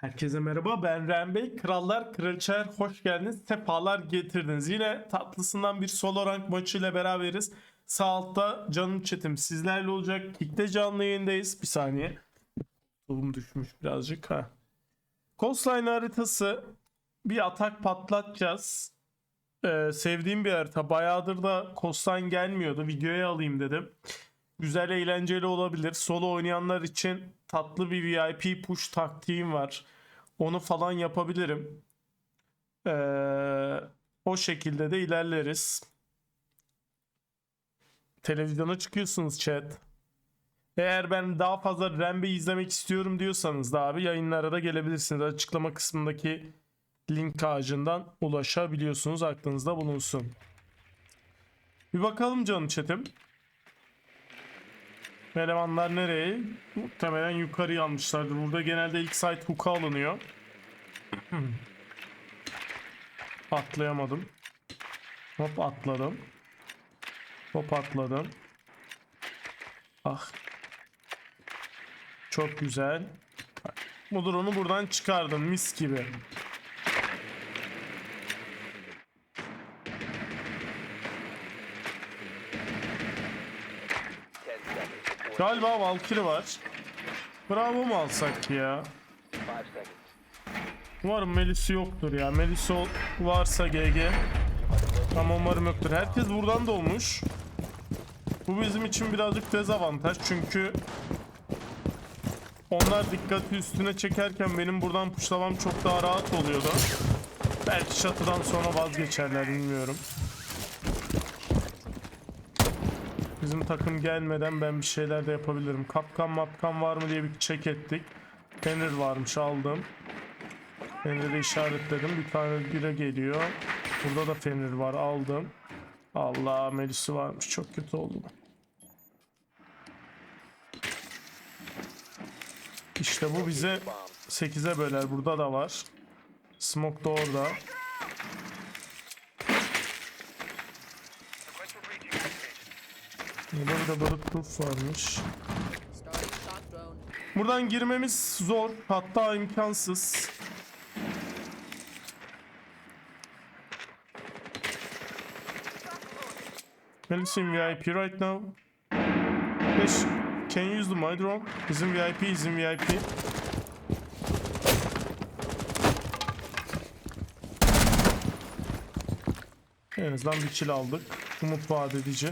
Herkese merhaba ben Ren Bey. Krallar Kraliçeler hoş geldiniz. Sefalar getirdiniz. Yine tatlısından bir solo rank maçıyla beraberiz. Sağ altta canım çetim sizlerle olacak. Kick'te canlı yayındayız. Bir saniye. Solum düşmüş birazcık ha. Coastline haritası bir atak patlatacağız. Ee, sevdiğim bir harita. Bayağıdır da Coastline gelmiyordu. Videoya alayım dedim. Güzel eğlenceli olabilir. Solo oynayanlar için tatlı bir VIP push taktiğim var. Onu falan yapabilirim. Ee, o şekilde de ilerleriz. Televizyona çıkıyorsunuz chat. Eğer ben daha fazla Rembe'yi izlemek istiyorum diyorsanız da abi yayınlara da gelebilirsiniz. Açıklama kısmındaki link ağacından ulaşabiliyorsunuz. Aklınızda bulunsun. Bir bakalım canım chatim. Elemanlar nereye? Muhtemelen yukarıya almışlardır. Burada genelde ilk site hook'a alınıyor. Atlayamadım. Hop atladım. Hop atladım. Ah. Çok güzel. Bu drone'u buradan çıkardım mis gibi. Galiba Valkyrie var. Bravo mu alsak ya? Umarım Melis'i yoktur ya. Melis varsa GG. Ama umarım yoktur. Herkes buradan dolmuş. Bu bizim için birazcık dezavantaj çünkü onlar dikkati üstüne çekerken benim buradan puşlamam çok daha rahat oluyordu. Belki çatıdan sonra vazgeçerler bilmiyorum. Bizim takım gelmeden ben bir şeyler de yapabilirim. Kapkan mapkan var mı diye bir check ettik. Fenrir varmış aldım. Fenrir'i işaretledim. Bir tane bire geliyor. Burada da Fenrir var aldım. Allah Melis'i varmış. Çok kötü oldu. İşte bu bize 8'e böler. Burada da var. Smoke da orada. Burada bir de bulletproof varmış. Buradan girmemiz zor. Hatta imkansız. Melis in VIP right now. Yes. Can you use the my drone? Bizim VIP, bizim VIP. En azından bir kill aldık. Umut vaat edici.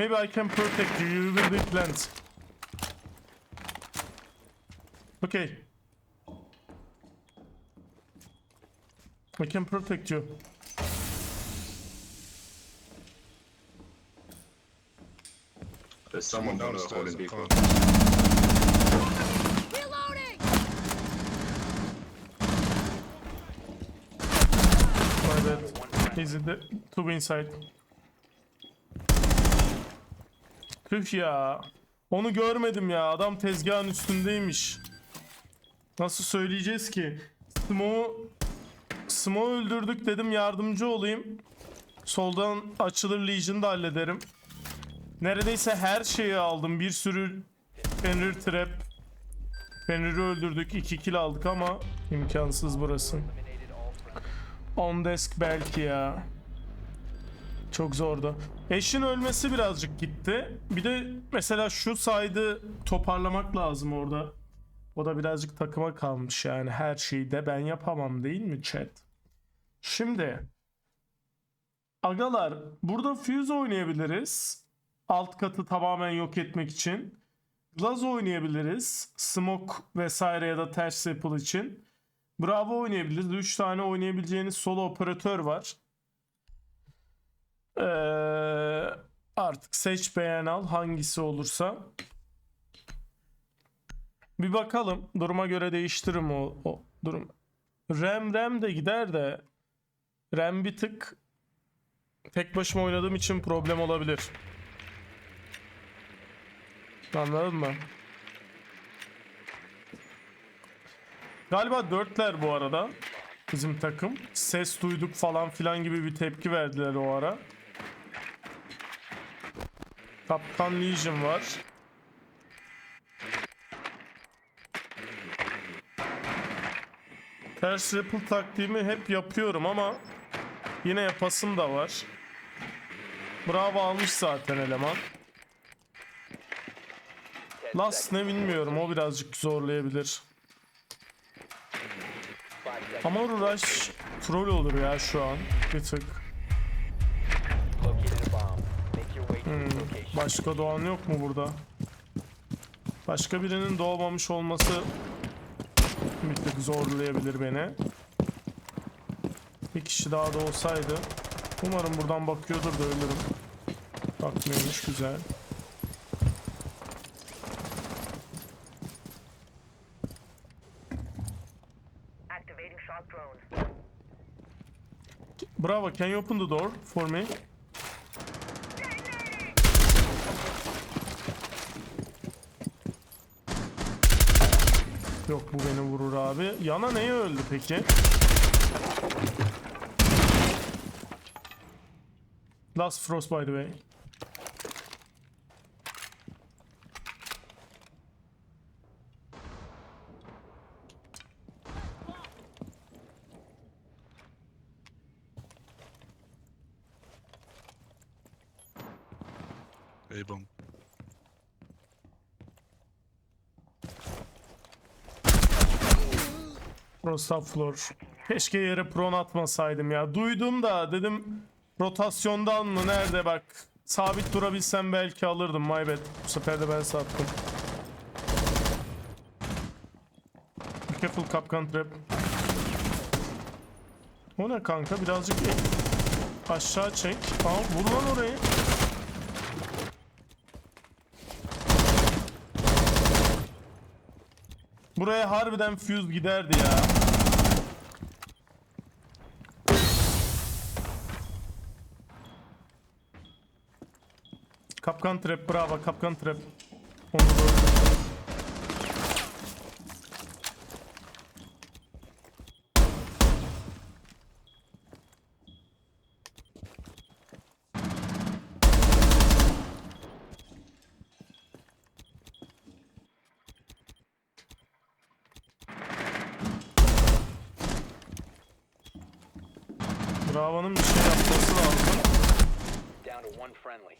Maybe I can protect you. You will be plant. Okay. I can protect you. There's someone downstairs. holding people. Reloading! My bad. He's in the two inside. Tüh ya. Onu görmedim ya. Adam tezgahın üstündeymiş. Nasıl söyleyeceğiz ki? Smo Smo öldürdük dedim yardımcı olayım. Soldan açılır Legion'da hallederim. Neredeyse her şeyi aldım. Bir sürü Fenrir Trap. Fenrir'i öldürdük. 2 kill aldık ama imkansız burası. On desk belki ya. Çok zordu. Eşin ölmesi birazcık gitti. Bir de mesela şu saydı toparlamak lazım orada. O da birazcık takıma kalmış yani. Her şeyi de ben yapamam değil mi chat? Şimdi Agalar burada Fuse oynayabiliriz. Alt katı tamamen yok etmek için. Glaz oynayabiliriz. Smoke vesaire ya da ters Apple için. Bravo oynayabiliriz. 3 tane oynayabileceğiniz solo operatör var. Ee, Artık seç beğen al hangisi olursa. Bir bakalım. Duruma göre değiştiririm o, o durum. RAM RAM de gider de RAM bir tık tek başıma oynadığım için problem olabilir. Anladın mı? Galiba dörtler bu arada. Bizim takım. Ses duyduk falan filan gibi bir tepki verdiler o ara. Kaptan Legion var. Ters Ripple taktiğimi hep yapıyorum ama yine yapasım da var. Bravo almış zaten eleman. Last ne bilmiyorum o birazcık zorlayabilir. Ama Rush troll olur ya şu an bir tık. Hmm. Başka doğan yok mu burada? Başka birinin doğmamış olması bir tık zorlayabilir beni. Bir kişi daha da olsaydı. Umarım buradan bakıyordur da ölürüm. Bakmıyormuş güzel. Activating shock drone. Bravo, can you open the door for me? Yok bu beni vurur abi. Yana neye öldü peki? Last Frost by the way. Frost floor. Keşke yere pron atmasaydım ya. Duydum da dedim rotasyondan mı nerede bak. Sabit durabilsem belki alırdım my bad. Bu sefer de ben sattım. Be Careful kapkan trap. O ne kanka birazcık aşağı çek. Aa vur lan orayı. Buraya harbiden fuse giderdi ya. Kapkan trap bravo kapkan trap. Onu da Bravo'nun bir şey yapması lazım. Down to one friendly.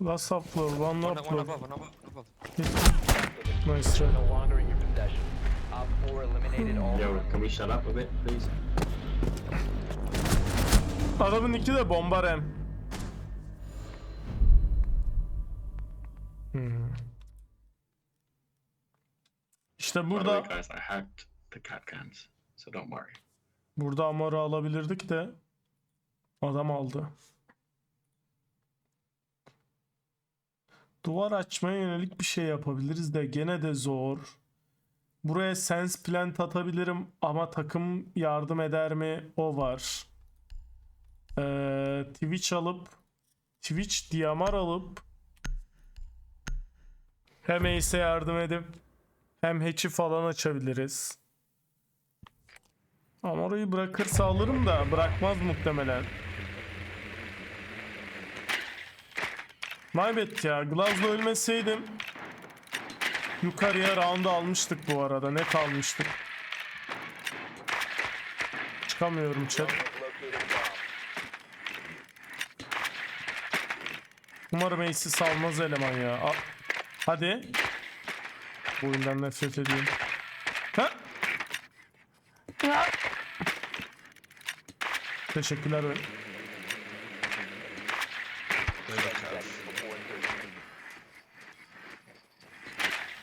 Last up floor, one One, up one above, one above, above. Nice try. No longer in your possession. Op 4 eliminated all Yo, can we shut up a bit, please? Adamın iki de bomba rem. Hmm. İşte By the way, burada guys, I hacked the cat cans, so don't worry. burada Amar'ı alabilirdik de adam aldı. Duvar açmaya yönelik bir şey yapabiliriz de gene de zor. Buraya sense plant atabilirim ama takım yardım eder mi? O var. Ee, Twitch alıp Twitch DMR alıp hem Ace'e yardım edip hem hatch'i falan açabiliriz. Ama orayı bırakırsa alırım da bırakmaz muhtemelen. Maybet ya. Glaz'la ölmeseydim yukarıya round'u almıştık bu arada. Ne kalmıştık? Çıkamıyorum chat. Umarım Ace'i salmaz eleman ya. A Hadi. Bu oyundan nefret ediyorum. Ha? ha? Teşekkürler. Öyle.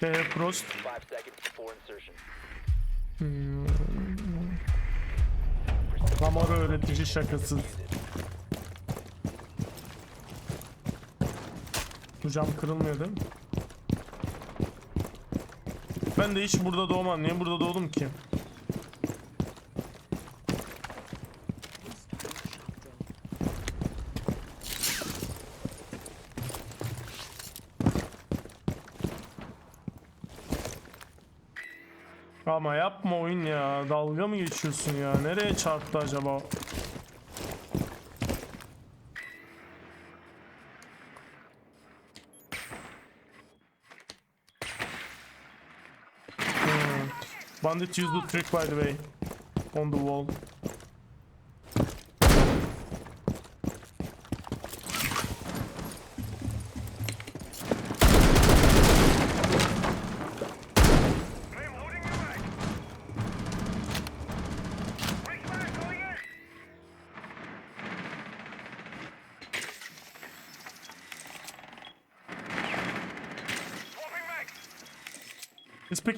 Ee, Prost. Hmm. Kamera öğretici şakasız. Bu cam kırılmıyor değil mi? Ben de hiç burada doğmam. Niye burada doğdum ki? Kama yapma oyun ya. Dalga mı geçiyorsun ya? Nereye çarptı acaba? Hmm. Bandit used the trick by the way. On the wall.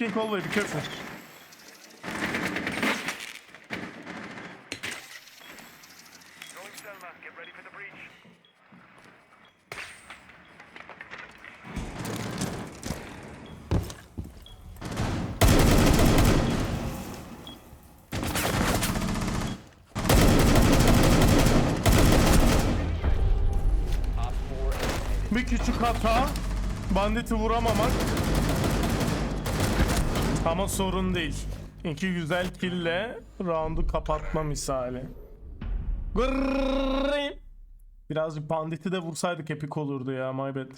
think hallway, be careful. Bir küçük hata, banditi vuramamak. Ama sorun değil. İki güzel kille roundu kapatma misali. Gırrrrrim. Birazcık de vursaydık epik olurdu ya my bad.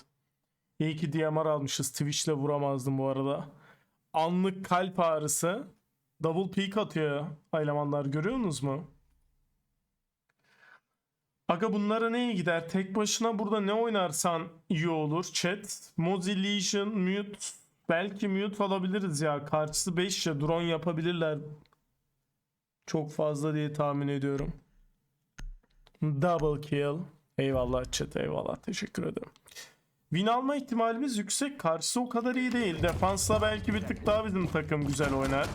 İyi ki DMR almışız. Twitch'le vuramazdım bu arada. Anlık kalp ağrısı. Double peak atıyor elemanlar görüyor mu? Aga bunlara neye gider? Tek başına burada ne oynarsan iyi olur. Chat, Mozi, Mute, Belki Mute alabiliriz ya. Karşısı 5 ya. Drone yapabilirler. Çok fazla diye tahmin ediyorum. Double kill. Eyvallah chat eyvallah. Teşekkür ederim. Win alma ihtimalimiz yüksek. Karşısı o kadar iyi değil. Defansla belki bir tık daha bizim takım güzel oynar.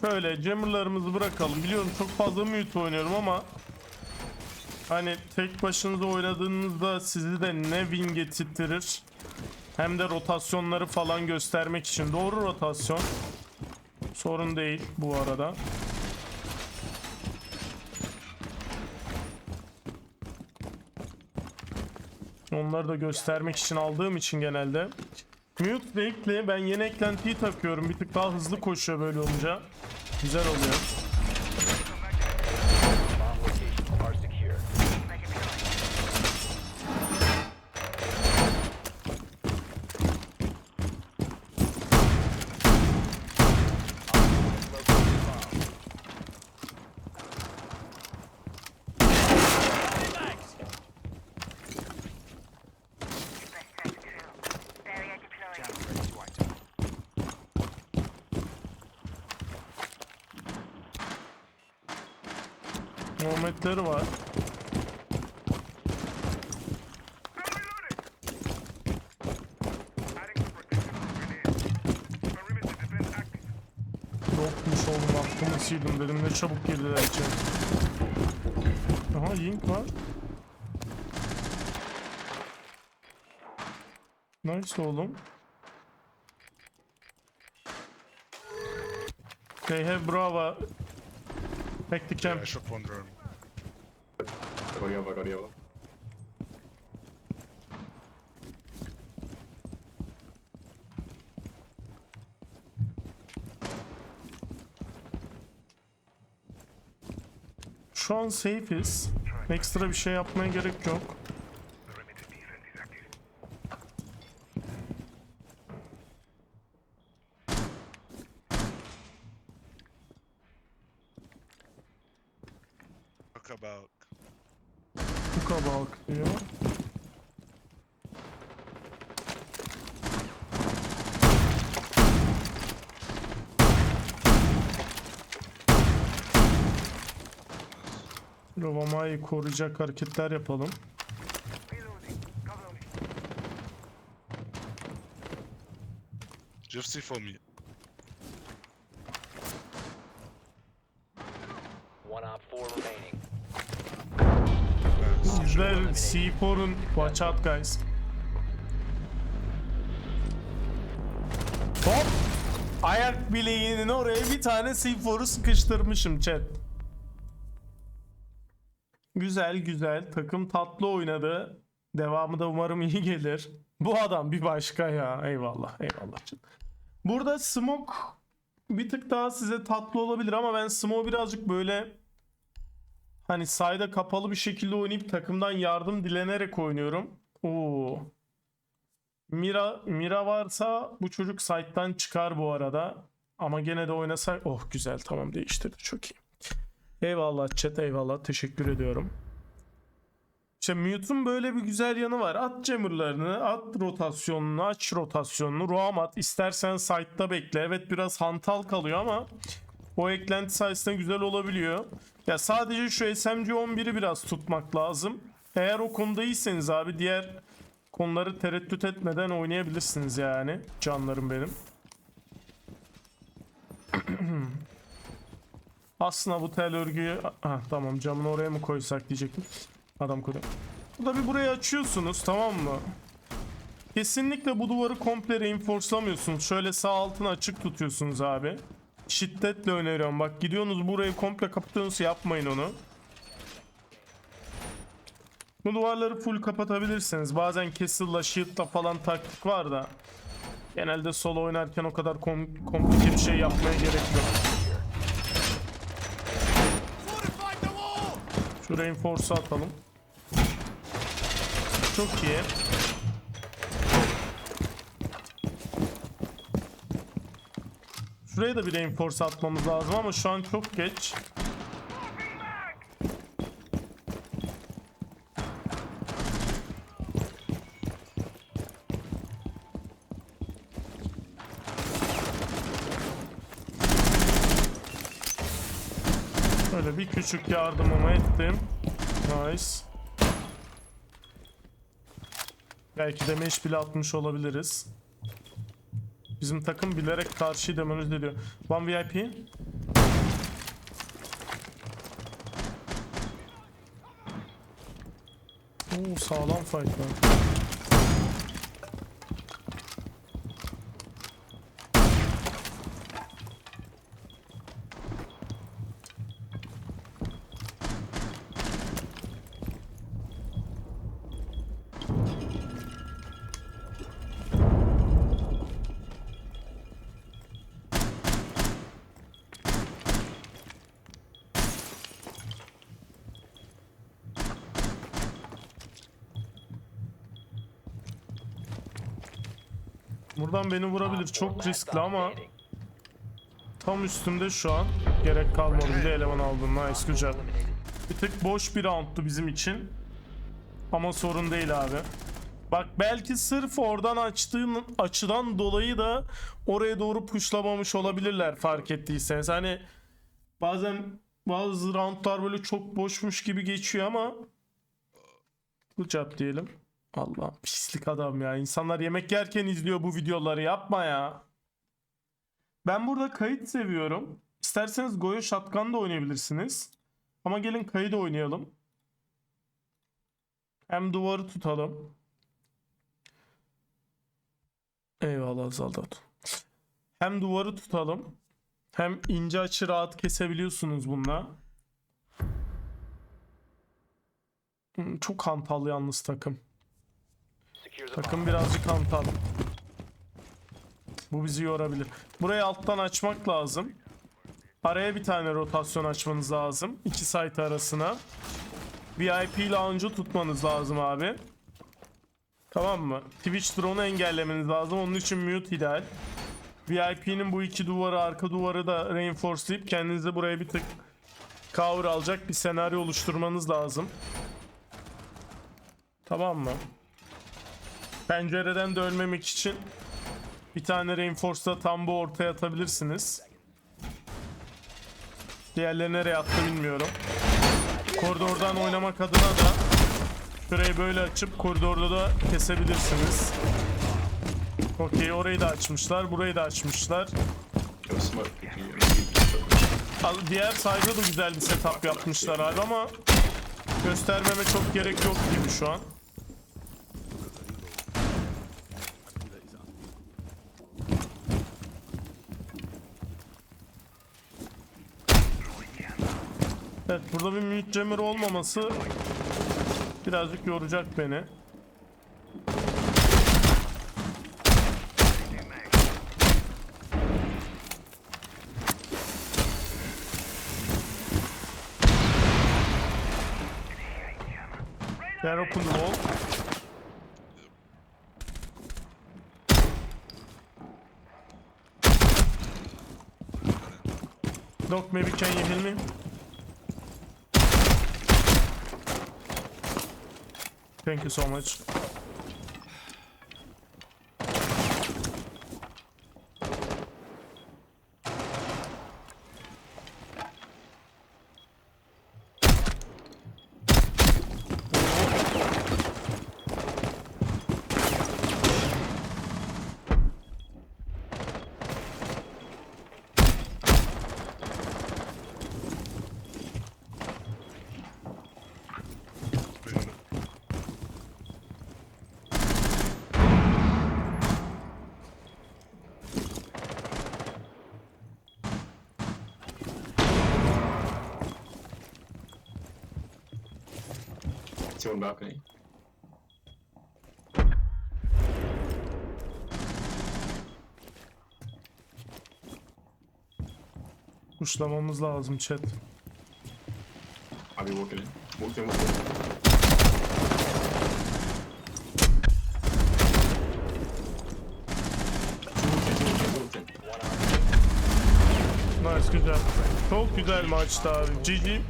Şöyle jammerlarımızı bırakalım. Biliyorum çok fazla mute oynuyorum ama hani tek başınıza oynadığınızda sizi de ne win getirtirir hem de rotasyonları falan göstermek için. Doğru rotasyon. Sorun değil bu arada. Onları da göstermek için aldığım için genelde. Mute ekle ben yeni eklentiyi takıyorum. Bir tık daha hızlı koşuyor böyle olunca. Güzel oluyor. Muhammedleri var. Yokmuş oğlum aklımı sildim dedim ne çabuk girdiler içeri. Aha Yink var. Nice oğlum. They have Brava. Camp. I shot one drone. Goriowa, Goriowa. Şu an safe'iz. Ekstra bir şey yapmaya gerek yok. Rovamayı koruyacak hareketler yapalım. Me. Just see for me. One op four remaining. Bizler C4'un watch out guys. Hop! Ayak bileğinin oraya bir tane C4'u sıkıştırmışım chat. Güzel güzel. Takım tatlı oynadı. Devamı da umarım iyi gelir. Bu adam bir başka ya. Eyvallah eyvallah. Burada smoke bir tık daha size tatlı olabilir ama ben smoke birazcık böyle Hani sayda kapalı bir şekilde oynayıp takımdan yardım dilenerek oynuyorum. Oo. Mira Mira varsa bu çocuk site'dan çıkar bu arada. Ama gene de oynasak oh güzel tamam değiştirdi çok iyi. Eyvallah chat eyvallah teşekkür ediyorum. İşte Mute'un böyle bir güzel yanı var. At jammerlarını, at rotasyonunu, aç rotasyonunu, roam at. İstersen site'da bekle. Evet biraz hantal kalıyor ama o eklenti sayesinde güzel olabiliyor. Ya sadece şu SMG 11'i biraz tutmak lazım. Eğer o konuda iyiyseniz abi diğer konuları tereddüt etmeden oynayabilirsiniz yani. Canlarım benim. Aslında bu tel örgüyü... Ha, tamam camını oraya mı koysak diyecektim. Adam koydu. Burada bir burayı açıyorsunuz tamam mı? Kesinlikle bu duvarı komple reinforcelamıyorsunuz. Şöyle sağ altını açık tutuyorsunuz abi. Şiddetle öneriyorum. Bak gidiyorsunuz burayı komple kapatıyorsunuz yapmayın onu. Bu duvarları full kapatabilirsiniz. Bazen Castle'la Shield'la falan taktik var da. Genelde solo oynarken o kadar kom komplike bir şey yapmaya gerek yok. Şu reinforce'u atalım. Çok iyi. Şuraya da bir reinforce atmamız lazım ama şu an çok geç. Böyle bir küçük yardımımı ettim. Nice. Belki de meş bile atmış olabiliriz. Bizim takım bilerek karşı demonize ediyor. One VIP. Oo sağlam fight var. Buradan beni vurabilir. Çok riskli ama tam üstümde şu an. Gerek kalmadı. Bir de eleman aldım. Nice güzel. Bir tık boş bir roundtu bizim için. Ama sorun değil abi. Bak belki sırf oradan açtığın açıdan dolayı da oraya doğru pushlamamış olabilirler fark ettiyseniz. Hani bazen bazı roundlar böyle çok boşmuş gibi geçiyor ama good job diyelim. Allah pislik adam ya. İnsanlar yemek yerken izliyor bu videoları. Yapma ya. Ben burada kayıt seviyorum. İsterseniz Goyo Shotgun da oynayabilirsiniz. Ama gelin kayıt oynayalım. Hem duvarı tutalım. Eyvallah Zaldat. Hem duvarı tutalım. Hem ince açı rahat kesebiliyorsunuz bununla. Hmm, Çok hantal yalnız takım. Takım birazcık hantal. Bu bizi yorabilir. Burayı alttan açmak lazım. Araya bir tane rotasyon açmanız lazım. İki site arasına. VIP lounge'u tutmanız lazım abi. Tamam mı? Twitch drone'u engellemeniz lazım. Onun için mute ideal. VIP'nin bu iki duvarı, arka duvarı da reinforcelayıp kendinize buraya bir tık cover alacak bir senaryo oluşturmanız lazım. Tamam mı? Pencereden de ölmemek için bir tane reinforce'da tam bu ortaya atabilirsiniz. Diğerleri nereye attı bilmiyorum. koridordan oynamak adına da şurayı böyle açıp koridorda da kesebilirsiniz. Okey orayı da açmışlar, burayı da açmışlar. Diğer sayda da güzel bir setup yapmışlar abi ama göstermeme çok gerek yok gibi şu an. Evet burada bir mute jammer olmaması birazcık yoracak beni. Then open the wall. Doc, maybe can you heal? Thank you so much. On balcony. Kuşlamamız lazım chat. Be walking in. Walked in, walked in. Nice güzel. Çok güzel maçtı abi. GG.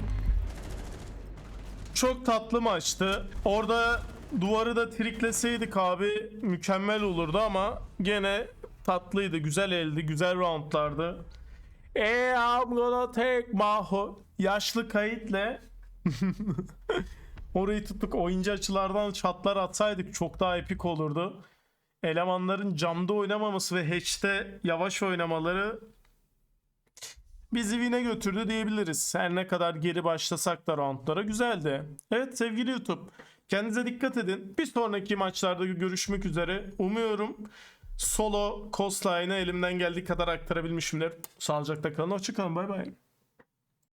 Çok tatlı maçtı. Orada duvarı da trikleseydik abi mükemmel olurdu ama gene tatlıydı. Güzel eldi. Güzel roundlardı. Hey, I'm gonna take my ho- Yaşlı kayıtla orayı tuttuk. Oyuncu açılardan çatlar atsaydık çok daha epik olurdu. Elemanların camda oynamaması ve hatch'te yavaş oynamaları bizi win'e götürdü diyebiliriz. Her ne kadar geri başlasak da roundlara güzeldi. Evet sevgili YouTube kendinize dikkat edin. Bir sonraki maçlarda görüşmek üzere. Umuyorum solo coastline'ı elimden geldiği kadar aktarabilmişimdir. Sağlıcakla kalın. Hoşçakalın. Bay bay.